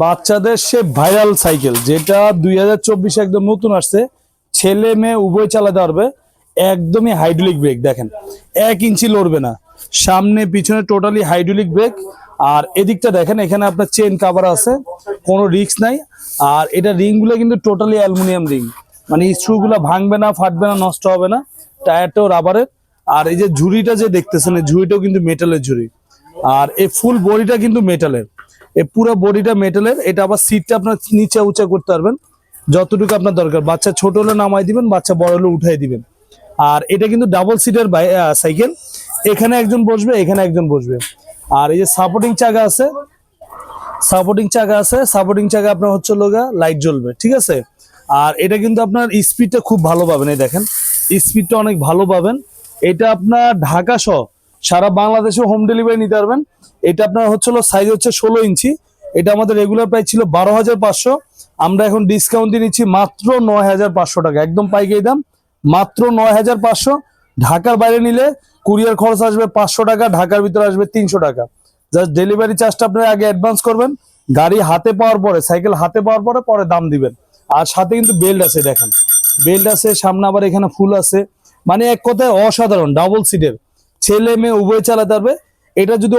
বাচ্চাদের সে viral cycle, যেটা দুই হাজার চব্বিশে একদম নতুন আসছে। ছেলে মেয়ে উভয় চালাতে পারবে। একদমই হাইড্রোলিক ব্রেক দেখেন। এক ইঞ্চি লড়বে না। সামনে, পিছনে টোটালি হাইড্রোলিক ব্রেক আর এদিকটা দেখেন, এখানে আপনার চেন কাভার আছে। কোনো রিস্ক নাই। আর এটা রিংগুলো কিন্তু টোটালি অ্যালুমিনিয়াম রিং মানে স্ক্রুগুলো ভাঙবে না, ফাটবে না, নষ্ট হবে না। টায়ারটাও রাবারের আর এই যে ঝুড়িটা যে দেখতেছেন, এই ঝুড়িটাও কিন্তু মেটালের ঝুড়ি। আর এই ফুল বডিটা কিন্তু মেটালের এই পুরো বডিটা মেটালের এটা আবার সিটটা আপনার নিচে উঁচা করতে পারবেন। যতটুকু আপনার দরকার। বাচ্চা ছোট হলে নামাই দিবেন, বাচ্চা বড় হলে উঠাই দিবেন। আর এটা কিন্তু ডাবল সিটের সাইকেল এখানে একজন বসবে, এখানে একজন বসবে। আর এই যে সাপোর্টিং চাকা আছে সাপোর্টিং চাকা আছে সাপোর্টিং চাকা আপনার হচ্ছে লোগা লাইট জ্বলবে, ঠিক আছে? আর এটা কিন্তু আপনার স্পিডটা খুব ভালো পাবেন, এই দেখেন। স্পিডটা অনেক ভালো পাবেন। এটা আপনার ঢাকা সহ সারা বাংলাদেশে হোম ডেলিভারি নিতে পারবেন। এটা আপনার হচ্ছে সাইজ হচ্ছে ষোলো ইঞ্চি। এটা আমাদের রেগুলার প্রাইস ছিল বারো হাজার পাঁচশো। আমরা এখন ডিসকাউন্ট দিয়ে নিচ্ছি মাত্র নয় হাজার পাঁচশো টাকা। একদম পাইকারি দাম, মাত্র নয় হাজার পাঁচশো। ঢাকার বাইরে নিলে কুরিয়ার খরচ আসবে পাঁচশো টাকা, ঢাকার ভিতরে আসবে তিনশো টাকা। জাস্ট ডেলিভারি চার্জটা আপনি আগে অ্যাডভান্স করবেন। গাড়ি হাতে পাওয়ার পরে সাইকেল হাতে পাওয়ার পরে পরে দাম দিবেন। আর সাথে কিন্তু বেল্ট আছে দেখেন। বেল্ট আছে, সামনে আবার এখানে ফুল আছে। মানে এক কথায় অসাধারণ ডাবল সিটের ছেলে মেয়ে উভয় চালাতে পারবে। এটা যদি